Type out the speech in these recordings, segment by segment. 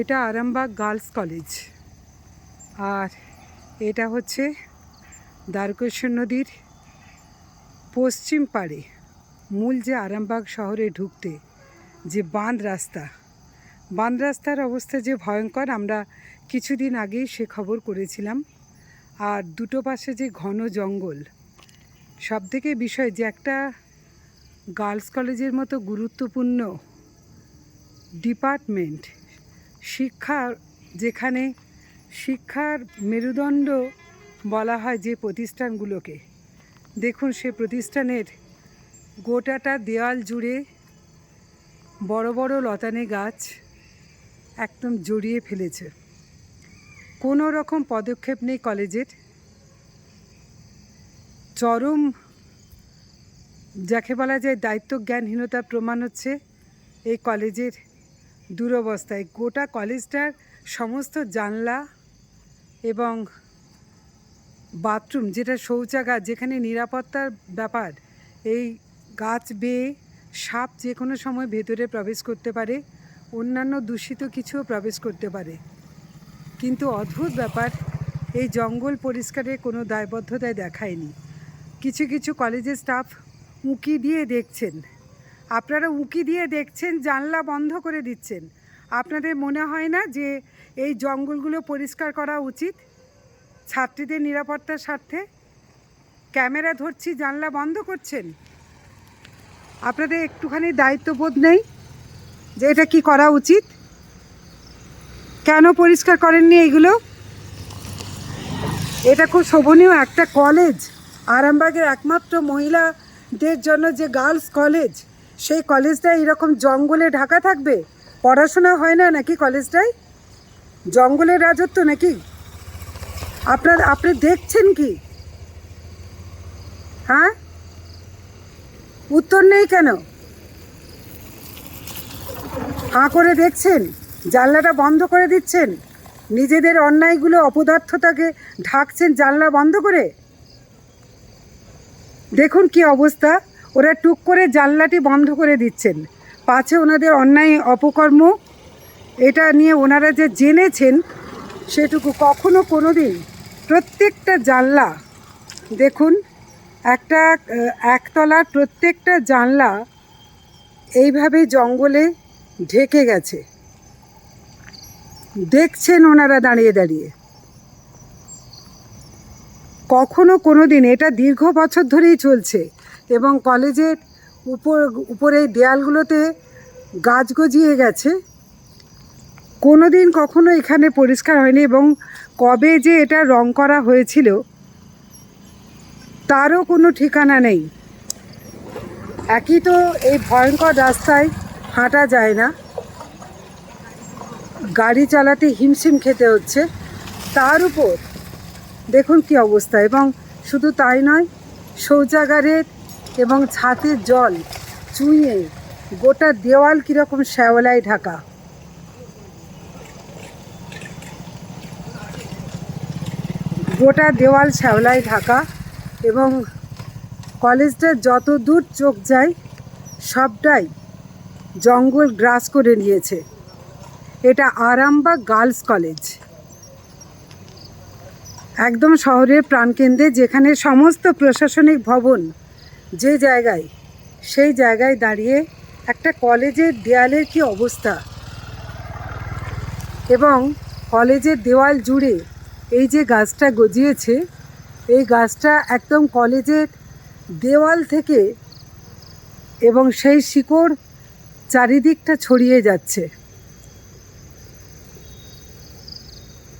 এটা Arambagh girls college. আর এটা হচ্ছে দ্বারকেশ্বর নদীর পশ্চিম পাড়ে। মূল যে আরামবাগ শহরে ঢুকতে যে বাঁধ রাস্তা, বাঁধ রাস্তার অবস্থা যে ভয়ঙ্কর, আমরা কিছুদিন আগেই সে খবর করেছিলাম। আর দুটো পাশে যে ঘন জঙ্গল সব থেকে বিষয় যে একটা গার্লস কলেজের মতো গুরুত্বপূর্ণ ডিপার্টমেন্ট শিক্ষা, যেখানে শিক্ষার মেরুদণ্ড বলা হয় যে প্রতিষ্ঠানগুলোকে। দেখুন, সে প্রতিষ্ঠানের গোটাটা দেওয়াল জুড়ে বড় বড় লতানে গাছ একদম জড়িয়ে ফেলেছে। কোনো রকম পদক্ষেপ নেই কলেজের। চরম, যাকে বলা যায় দায়িত্ব জ্ঞানহীনতার প্রমাণ হচ্ছে এই কলেজের দুরবস্থায়। গোটা কলেজটার সমস্ত জানলা এবং বাথরুম, যেটা শৌচাগার, যেখানে নিরাপত্তার ব্যাপার, এই গাছ বেয়ে সাপ যে কোনো সময় ভেতরে প্রবেশ করতে পারে, অন্যান্য দূষিত কিছুও প্রবেশ করতে পারে। কিন্তু অদ্ভুত ব্যাপার, এই জঙ্গল পরিষ্কারের কোনো দায়বদ্ধতায় দেখায়নি। কিছু কিছু কলেজের স্টাফ উঁকি দিয়ে দেখছেন। আপনারা উঁকি দিয়ে দেখছেন, জানলা বন্ধ করে দিচ্ছেন। আপনাদের মনে হয় না যে এই জঙ্গলগুলো পরিষ্কার করা উচিত? ছাত্রীদের নিরাপত্তার স্বার্থে ক্যামেরা ধরছি, জানলা বন্ধ করছেন? আপনাদের একটুখানি দায়িত্ববোধ নেই যে এটা কি করা উচিত? কেন পরিষ্কার করেননি এইগুলো? এটা খুব শোভনীয় একটা কলেজ। আরামবাগের একমাত্র মহিলাদের জন্য যে গার্লস কলেজ সেই কলেজটা এরকম জঙ্গলে ঢাকা থাকবে? পড়াশোনা হয় না নাকি কলেজটায়? জঙ্গলের রাজত্ব নাকি? আপনার, আপনি দেখছেন কি? হ্যাঁ? উত্তর নেই কেন? হাঁ করে দেখছেন? জানলাটা বন্ধ করে দিচ্ছেন? নিজেদের অন্যায়গুলো, অপদার্থতাকে ঢাকছেন জানলা বন্ধ করে? দেখুন কি অবস্থা। ওরা টুক করে জানলাটি বন্ধ করে দিচ্ছেন। পাছে ওনাদের অন্যায়, অপকর্ম, এটা নিয়ে ওনারা যে জেনেছেন, সেটুকু কখনো কোনো দিন প্রত্যেকটা জানলা, দেখুন, একটা একতলার প্রত্যেকটা জানলা এইভাবে জঙ্গলে ঢেকে গেছে। দেখছেন ওনারা দাঁড়িয়ে দাঁড়িয়ে। কখনো কোনো দিন এটা দীর্ঘ বছর ধরেই চলছে এবং কলেজের উপর, উপরে দেয়ালগুলোতে গাছ গজিয়ে গেছে। কোনো দিন কখনো এখানে পরিষ্কার হয়নি এবং কবে যে এটা রং করা হয়েছিল, তারও কোনো ঠিকানা নেই। একই তো এই ভয়ঙ্কর রাস্তায় হাঁটা যায় না। গাড়ি চালাতে হিমশিম খেতে হচ্ছে। তার উপর দেখুন কি অবস্থা। এবং শুধু তাই নয় শৌচাগারের এবং ছাতের জল, চুইয়ে গোটা দেওয়াল কীরকম শ্যাওলায় ঢাকা। গোটা দেওয়াল শ্যাওলায় ঢাকা এবং কলেজটা যত দূর চোখ যায়, সবটাই জঙ্গল গ্রাস করে নিয়েছে। এটা আরামবাগ গার্লস কলেজ। একদম শহরের প্রাণকেন্দ্রে যেখানে সমস্ত প্রশাসনিক ভবন যে জায়গায়, সেই জায়গায় দাঁড়িয়ে একটা কলেজের দেয়ালের কি অবস্থা? এবং কলেজের দেওয়াল জুড়ে এই যে গাছটা গজিয়েছে, এই গাছটা একদম কলেজের দেওয়াল থেকে এবং সেই শিকড় চারিদিকটা ছড়িয়ে যাচ্ছে।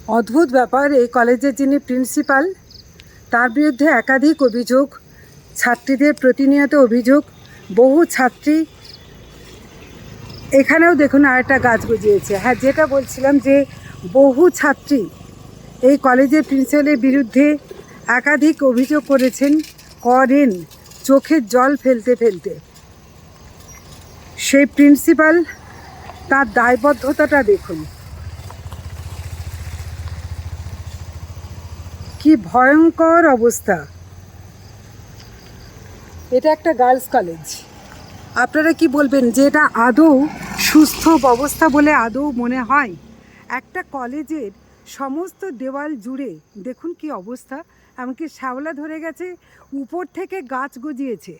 অদ্ভুত ব্যাপার, এই কলেজের যিনি প্রিন্সিপাল, তার বিরুদ্ধে একাধিক অভিযোগ, ছাত্রীদের প্রতিনিয়ত অভিযোগ, বহু ছাত্রী এখানেও দেখুন আরেকটা গাছ গজিয়েছে। হ্যাঁ যেটা বলছিলাম যে বহু ছাত্রী এই কলেজের প্রিন্সিপালের বিরুদ্ধে একাধিক অভিযোগ করেছেন, করেন চোখের জল ফেলতে ফেলতে। সেই প্রিন্সিপাল তার দায়বদ্ধতাটা দেখুন। কি ভয়ঙ্কর অবস্থা। এটা একটা গার্লস কলেজ। আপনারা কি বলবেন যে এটা আদৌ সুস্থ অবস্থা বলে আদৌ মনে হয়? একটা কলেজের সমস্ত দেওয়াল জুড়ে দেখুন কি অবস্থা এমনকি শ্যাওলা ধরে গেছে উপর থেকে গাছ গজিয়েছে।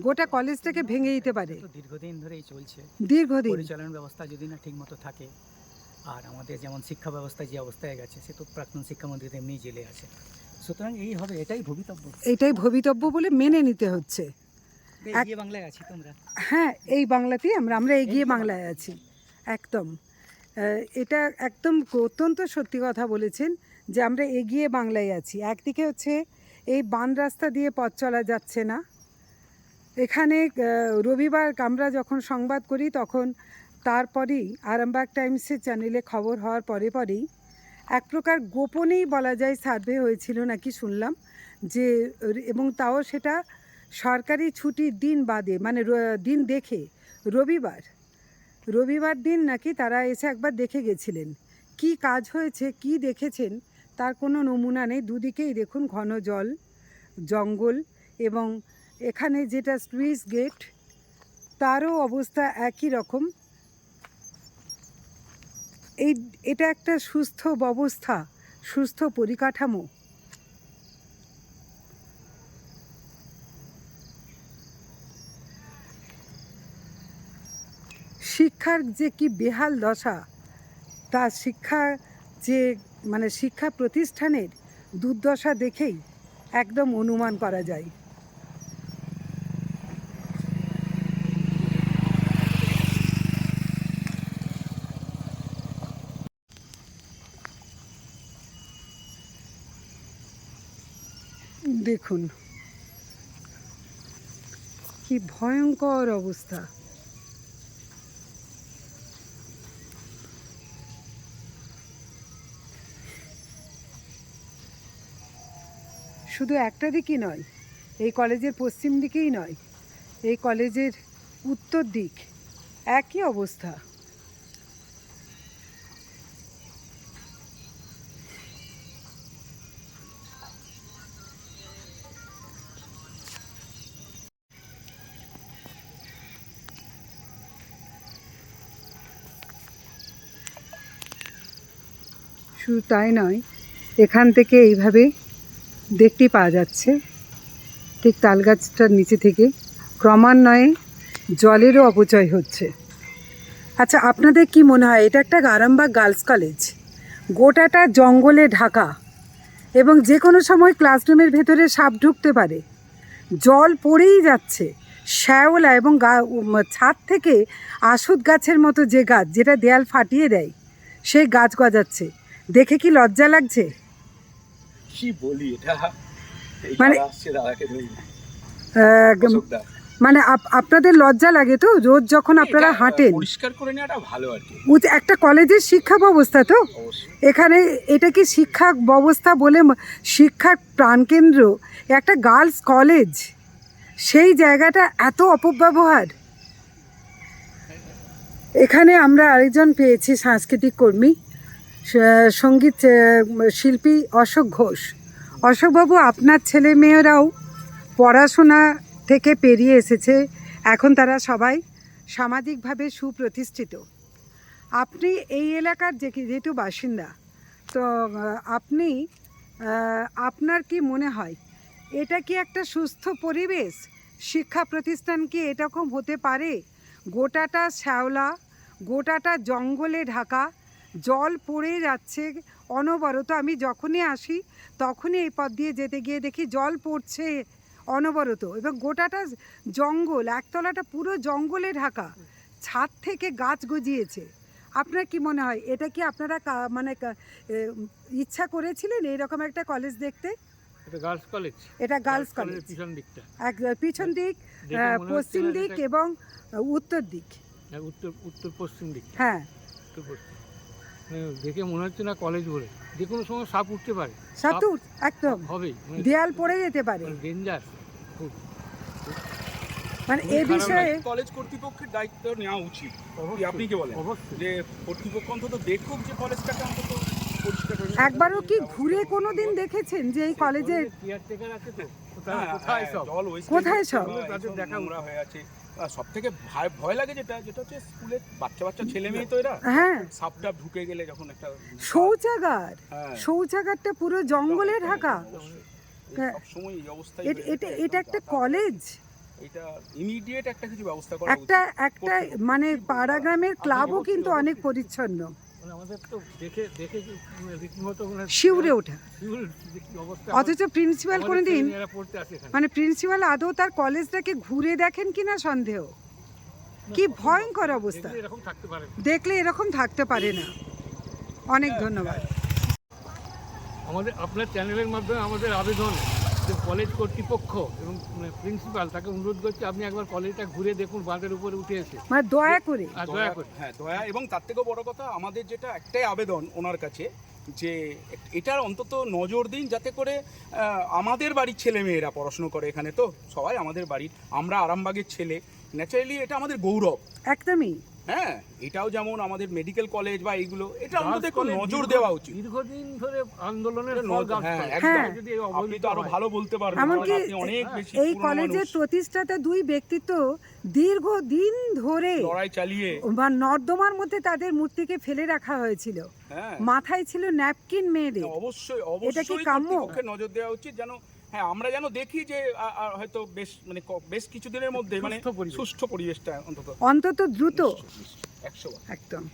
গোটা কলেজটাকে ভেঙে দিতে পারে। দীর্ঘদিন ধরেই চলছে। দীর্ঘদিন। পরিচালন ব্যবস্থা যদি না ঠিকমতো থাকে আর আমাদের যেমন শিক্ষা ব্যবস্থা যে অবস্থায় গেছে সে তো প্রাক্তন শিক্ষামন্ত্রী তেমনি জেলে আছে। সুতরাং এই হবে এটাই ভবিতব্য। এটাই ভবিতব্য বলে মেনে নিতে হচ্ছে। এগিয়ে বাংলায় আছি তোমরা। হ্যাঁ এই বাংলাতেই আমরা আমরা এগিয়ে বাংলায় আছি। একদম। এটা একদম অত্যন্ত সত্যি কথা বলেছেন যে আমরা এগিয়ে বাংলায় আছি। একদিকে হচ্ছে এই বান রাস্তা দিয়ে পথ চলা যাচ্ছে না। এখানে রবিবার আমরা যখন সংবাদ করি তখন তারপরেই আরামবাগ টাইমসের চ্যানেলে খবর হওয়ার পরে পরেই এক প্রকার গোপনেই বলা যায় সার্ভে হয়েছিল নাকি শুনলাম যে, এবং তাও সেটা সরকারি ছুটির দিন বাদে মানে দিন দেখে, রবিবার। রবিবার দিন নাকি তারা এসে একবার দেখে গেছিলেন। কি কাজ হয়েছে, কি দেখেছেন, তার কোনো নমুনা নেই। দুদিকেই দেখুন ঘন জল, জঙ্গল এবং এখানে যেটা স্লুইস গেট, তারও অবস্থা একই রকম। এই, এটা একটা সুস্থ ব্যবস্থা, সুস্থ পরিকাঠামো। শিক্ষার যে কি বেহাল দশা, তা শিক্ষা যে মানে শিক্ষা প্রতিষ্ঠানের দুর্দশা দেখেই একদম অনুমান করা যায়। দেখুন। কি ভয়ঙ্কর অবস্থা। শুধু একটা দিকই নয়, এই কলেজের পশ্চিম দিকেই নয়, এই কলেজের উত্তর দিক, একই অবস্থা। শুধু তাই নয়, এখান থেকে এইভাবে দেখতে পাওয়া যাচ্ছে। ঠিক তালগাছটার নিচে থেকে ক্রমান্বয়ে জলেরও অপচয় হচ্ছে। আচ্ছা আপনাদের কি মনে হয়, এটা একটা আরামবাগ গার্লস কলেজ? গোটাটা জঙ্গলে ঢাকা এবং যে কোনো সময় ক্লাসরুমের ভেতরে সাপ ঢুকতে পারে। জল পড়েই যাচ্ছে, শ্যাওলা এবং গা ছাদ থেকে আশুদ গাছের মতো যে গাছ, যেটা দেয়াল ফাটিয়ে দেয়, সেই গাছ গজাচ্ছে। দেখে কি লজ্জা লাগছে? কি বলি এটা? মানে-। মানে আপ- আপনাদের লজ্জা লাগে তো? রোজ যখন আপনারা হাঁটেন। পরিষ্কার করে নেওয়াটা ভালো আর কি। একটা কলেজের শিক্ষা ব্যবস্থা তো? এখানে এটা কি শিক্ষা ব্যবস্থা বলে শিক্ষার প্রাণকেন্দ্র? একটা গার্লস কলেজ। সেই জায়গাটা এত অপব্যবহার। এখানে আমরা আরেকজন পেয়েছি সাংস্কৃতিক কর্মী। সংগীত শিল্পী অশোক ঘোষ। অশোকবাবু, আপনার ছেলে মেয়েরাও পড়াশোনা থেকে পেরিয়ে এসেছে। এখন তারা সবাই সামাজিকভাবে সুপ্রতিষ্ঠিত। আপনি এই এলাকার যে যেহেতু বাসিন্দা, তো, আপনি আপনার কি মনে হয়, এটা কি একটা সুস্থ পরিবেশ? শিক্ষা প্রতিষ্ঠান কি এরকম হতে পারে? গোটাটা শ্যাওলা, গোটাটা জঙ্গলে ঢাকা জল পড়ে যাচ্ছে অনবরত। আমি যখনই আসি তখনই এই পথ দিয়ে যেতে গিয়ে দেখি জল পড়ছে অনবরত। এবং গোটাটা জঙ্গল একতলাটা পুরো জঙ্গলে ঢাকা। ছাদ থেকে গাছ গজিয়েছে। আপনার কি মনে হয় এটা কি আপনারা মানে ইচ্ছা করেছিলেন এরকম একটা কলেজ দেখতে? এটা গার্লস কলেজ এটা গার্লস কলেজ পিছন দিকটা। এক পিছন দিক পশ্চিম দিক এবং উত্তর দিক। হ্যাঁ, উত্তর উত্তর পশ্চিম দিক হ্যাঁ। উত্তর পশ্চিম। দেখে মনে হচ্ছে না কলেজ বলে। যে কোনো সময় সাপ উঠতে পারে। সাতু একদম। হবেই। মানে দেয়াল পড়ে যেতে পারে। ডেঞ্জার খুব। মানে এ বিষয়ে কলেজ কর্তৃপক্ষের দায়িত্ব নেওয়া উচিত। আপনি কি বলেন? অবশ্যই। যে কর্তৃপক্ষ অন্তত দেখুক যে কলেজটাকে অন্তত একবারও কি ঘুরে কোনো দিন দেখেছেন যে এই কলেজের তো। হ্যাঁ, কোথায় হ্যাঁ, সব? কোথায় সব? দেখা হয়ে আছে সব থেকে ভয় ভয় লাগে যেটা যেটা হচ্ছে স্কুলের বাচ্চা বাচ্চা ছেলে মেয়ে তো এরা হ্যাঁ। সাপটা ঢুকে গেলে যখন একটা শৌচাগার। হ্যাঁ। শৌচাগারটা পুরো জঙ্গলে ঢাকা। হ্যাঁ। অবস্থা সময় এই অবস্থায় এটা এটা একটা কলেজ এটা ইমিডিয়েট একটা কিছু ব্যবস্থা করা একটা। একটা মানে পাড়াগ্রামের ক্লাবও কিন্তু অনেক পরিচ্ছন্ন। আমাদের তো দেখে দেখে মানে রীতিমতো শিউরে ওঠা। কি অথচ প্রিন্সিপাল কোনোদিন আসে এখানে। মানে প্রিন্সিপাল আদৌ তার কলেজটাকে ঘুরে দেখেন কিনা সন্দেহ? কি ভয়ঙ্কর অবস্থা। দেখলে এরকম থাকতে পারে না। দেখলে এরকম থাকতে পারে না। অনেক ধন্যবাদ। আমাদের আপনার চ্যানেলের মাধ্যমে আমাদের আবেদন যে কলেজ কর্তৃপক্ষ এবং প্রিন্সিপাল তাকে অনুরোধ করছি আপনি একবার কলেজটা ঘুরে দেখুন বাঁধের উপরে উঠে এসে। মানে দয়া করে। আর দয়া দয়া করে। হ্যাঁ দয়া এবং তার থেকেও বড় কথা আমাদের যেটা একটাই আবেদন ওনার কাছে যে এটার অন্তত নজর দিন যাতে করে আমাদের বাড়ির ছেলে মেয়েরা পড়াশুনো করে এখানে তো সবাই আমাদের বাড়ির আমরা আরামবাগের ছেলে। ন্যাচারালি এটা আমাদের গৌরব। একদমই। হ্যাঁ এটাও যেমন আমাদের মেডিকেল কলেজ বা এইগুলো এটা গার্লস একটু নজর দেওয়া উচিত। দীর্ঘদিন ধরে আন্দোলনের হ্যাঁ, আপনি তো আরও ভালো বলতে পারবেন এমনকি আপনি অনেক বেশি এই কলেজের প্রতিষ্ঠাতা দুই ব্যক্তিত্ব দীর্ঘদিন ধরে লড়াই চালিয়ে বা নর্দমার মধ্যে তাদের মূর্তিকে ফেলে রাখা হয়েছিল। হ্যাঁ। মাথায় ছিল ন্যাপকিন মেয়েদের। না, অবশ্যই এটা কি অবশ্যই কাম্য? নজর দেওয়া উচিত যেন হ্যাঁ আমরা যেন দেখি যে হয়তো বেশ মানে ক- বেশ কিছুদিনের মধ্যে মানে। সুষ্ঠু পরিবেশটা অন্তত। অন্তত দ্রুত। একশো একদম।